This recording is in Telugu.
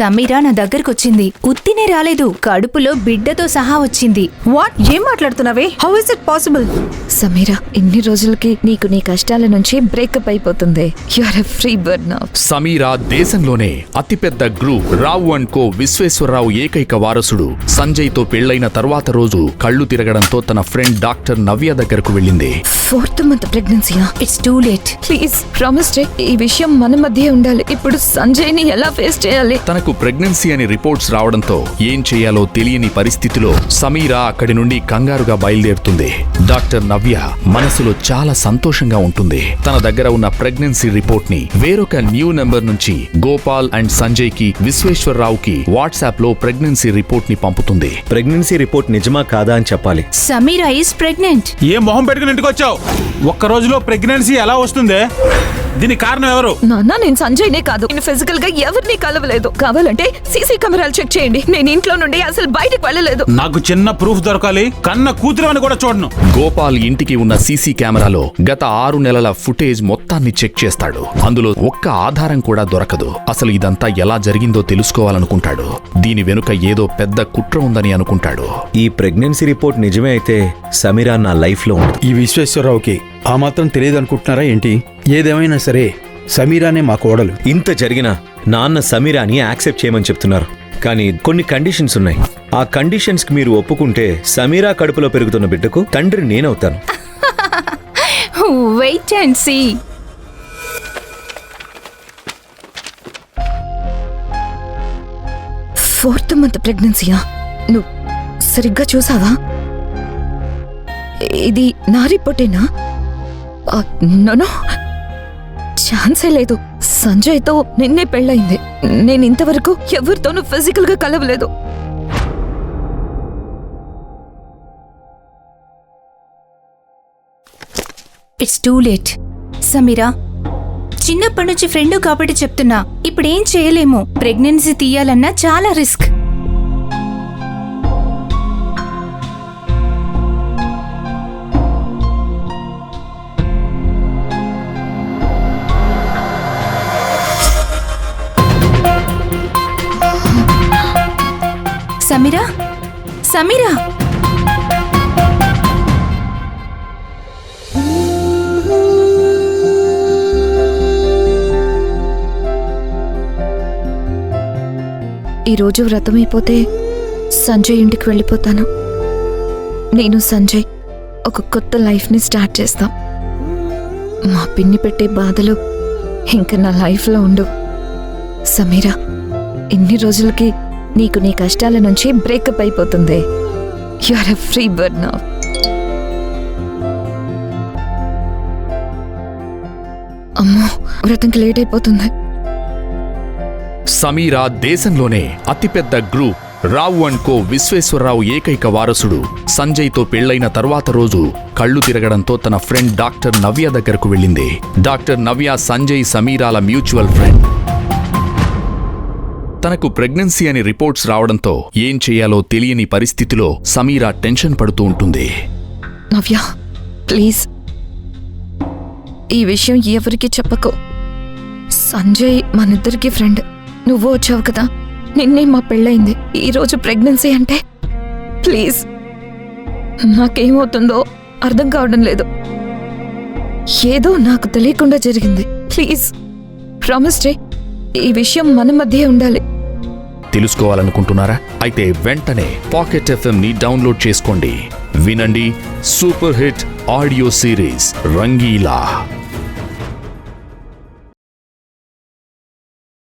సమీరా నా దగ్గరకొచ్చింది. ఉత్తినే రాలేదు. కడుపులో బిడ్డతో సహా వచ్చింది. వాట్? ఏం మాట్లాడుతున్నావే? How is it possible Sameera ఇన్ని రోజులకి నీకు నీ కష్టాల నుంచి బ్రేకప్ అయిపోతుంది. You are a free bird now Sameera దేశంలోనే అతిపెద్ద group Rao and co Visweswararao ఏకైక వారసుడు. సంజయ్తో పెళ్ళైన తర్వాత రోజు కళ్ళు తిరగడంతో తన ఫ్రెండ్ డాక్టర్ నవ్య దగ్గరకు వెళ్ళింది. Fourth month ప్రెగ్నెన్సీయా it's too late please promise ఈ విషయం మన మధ్య ఉండాలి. ఇప్పుడు సంజయ్ని ఎలా ఫేస్ చేయాలి? తనకు ప్రెగ్నెన్సీ అని రిపోర్ట్స్ రావడంతో ఏం చేయాలో తెలియని పరిస్థితిలో సమీరా అక్కడి నుండి కంగారుగా బయలుదేరుతుంది. డాక్టర్ నవ్య మనసులో చాలా సంతోషంగా ఉంటుంది. తన దగ్గర ఉన్న ప్రెగ్నెన్సీ రిపోర్ట్ని వేరొక న్యూ నెంబర్ నుంచి గోపాల్ అండ్ సంజయ్కి విశ్వేశ్వరరావుకి వాట్సాప్లో ప్రెగ్నెన్సీ రిపోర్ట్ని పంపుతుంది. ప్రెగ్నెన్సీ రిపోర్ట్ నిజమా కాదా అని చెప్పాలి. Sameera is pregnant. ఏ మొహం పెట్టుకుని ఇంటికి వచ్చావు ఒక్క రోజులో ప్రెగ్నెన్సీ ఎలా వస్తుంది? దీనికి కారణం ఎవరు? నాన్న నేను సంజయ్ నే కాదు. నేను ఫిజికల్గా ఎవరిని కలవలేదు. కావాలంటే సీసీ కెమెరాలు చెక్ చేయండి. నేను ఇంట్లో నుండి అసలు బయటకు వెళ్ళలేదు. నాకు చిన్న ప్రూఫ్ దొరకాలి. కన్న కూతురు అని కూడా చూడను. గోపాల్ ఇంటికి ఉన్న సీసీ కెమెరాలో గత ఆరు నెలల ఫుటేజ్ మొత్తాన్ని చెక్ చేస్తాడు. అందులో ఒక్క ఆధారం కూడా దొరకదు. అసలు ఇదంతా ఎలా జరిగిందో తెలుసుకోవాలనుకుంటాడు. దీని వెనుక ఏదో పెద్ద కుట్ర ఉందని అనుకుంటాడు. ఈ ప్రెగ్నెన్సీ రిపోర్ట్ నిజమే అయితే సమీరా నా లైఫ్లో ఉండదు ఈ విశ్వేశ్వరరావుకి ఆ మాత్రం తెలియదు అనుకుంటున్నారా ఏంటి? ఏదేమైనా సరే సమీరానే మా కోడలు. ఇంత జరిగినా నాన్న సమీరాని యాక్సెప్ట్ చేయమని చెప్తున్నారు. కానీ కొన్ని కండిషన్స్ ఉన్నాయి. ఆ కండిషన్స్కి మీరు ఒప్పుకుంటే సమీరా కడుపులో పెరుగుతున్న బిడ్డకు తండ్రి నేనవుతాను. Wait and see fourth month ప్రెగ్నెన్సీయా? నువ్వు సరిగ్గా చూసావా? ఇది నా రిపోర్టేనా? నోనో ఛాన్సే లేదు. సంజయ్తో నిన్నే పెళ్ళయింది. నేను ఇంతవరకు ఎవరితోనూ ఫిజికల్గా కలవలేదు. ఇట్స్ టూ లేట్ సమీరా చిన్నప్పటి నుంచి ఫ్రెండ్ కాబట్టి చెప్తున్నా. ఇప్పుడేం చేయలేము. ప్రెగ్నెన్సీ తీయాలన్నా చాలా రిస్క్. సమీరా? సమీరా? ఈరోజు వ్రతం అయిపోతే సంజయ్ ఇంటికి వెళ్ళిపోతాను. నేను సంజయ్ ఒక కొత్త లైఫ్ని స్టార్ట్ చేస్తాం. మా పిన్ని పెట్టే బాధలు ఇంకా నా లైఫ్లో ఉండు సమీరా ఇన్ని రోజులకి నీకు నీ కష్టాల నుంచి బ్రేకప్ అయిపోతుంది. You are a free bird నా అమ్మో వ్రతంకి లేట్ అయిపోతుంది. సమీరా దేశంలోనే అతిపెద్ద group Rao and co Visweswararao ఏకైక వారసుడు. సంజయ్తో పెళ్ళైన తర్వాత రోజు కళ్ళు తిరగడంతో తన ఫ్రెండ్ డాక్టర్ నవ్య దగ్గరకు వెళ్ళింది. డాక్టర్ నవ్య సంజయ్ సమీరాల మ్యూచువల్ ఫ్రెండ్. తనకు ప్రెగ్నెన్సీ అని రిపోర్ట్స్ రావడంతో ఏం చేయాలో తెలియని పరిస్థితిలో సమీరా టెన్షన్ పడుతూ ఉంటుంది. నవ్య ప్లీజ్. ఈ విషయం ఎవరికి చెప్పకు. సంజయ్ మనిద్దరికి ఫ్రెండ్ నువ్వు వచ్చావు కదా? నిన్నే మా పెళ్ళయింది. ఈరోజు ప్రెగ్నెన్సీ అంటే? ప్లీజ్. నాకేమవుతుందో అర్థం కావడం లేదు. ఏదో నాకు తెలియకుండా జరిగింది. ప్లీజ్. ప్రామిస్ చే ఈ విషయం మన మధ్య ఉండాలి. తెలుసుకోవాలనుకుంటున్నారా? అయితే వెంటనే పాకెట్ ఎఫ్ఎం ని డౌన్లోడ్ చేసుకోండి. వినండి super hit audio series Rangeela.